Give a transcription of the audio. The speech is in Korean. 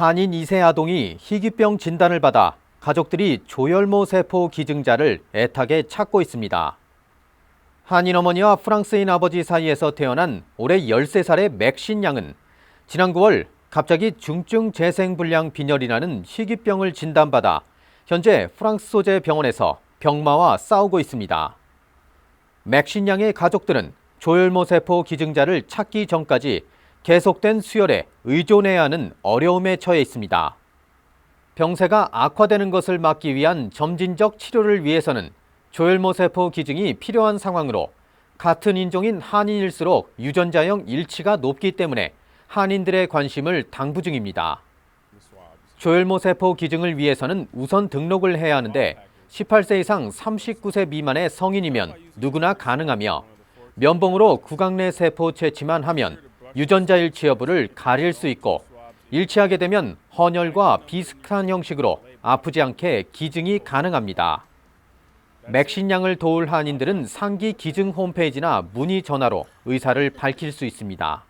한인 2세 아동이 희귀병 진단을 받아 가족들이 조혈모 세포 기증자를 애타게 찾고 있습니다. 한인 어머니와 프랑스인 아버지 사이에서 태어난 올해 13살의 맥신 양은 지난 9월 갑자기 중증 재생불량 빈혈이라는 희귀병을 진단받아 현재 프랑스 소재 병원에서 병마와 싸우고 있습니다. 맥신 양의 가족들은 조혈모 세포 기증자를 찾기 전까지 계속된 수혈에 의존해야 하는 어려움에 처해 있습니다. 병세가 악화되는 것을 막기 위한 점진적 치료를 위해서는 조혈모 세포 기증이 필요한 상황으로 같은 인종인 한인일수록 유전자형 일치가 높기 때문에 한인들의 관심을 당부 중입니다. 조혈모 세포 기증을 위해서는 우선 등록을 해야 하는데 18세 이상 39세 미만의 성인이면 누구나 가능하며 면봉으로 구강 내 세포 채취만 하면 유전자 일치 여부를 가릴 수 있고 일치하게 되면 헌혈과 비슷한 형식으로 아프지 않게 기증이 가능합니다. 맥신 양을 도울 한인들은 상기 기증 홈페이지나 문의 전화로 의사를 밝힐 수 있습니다.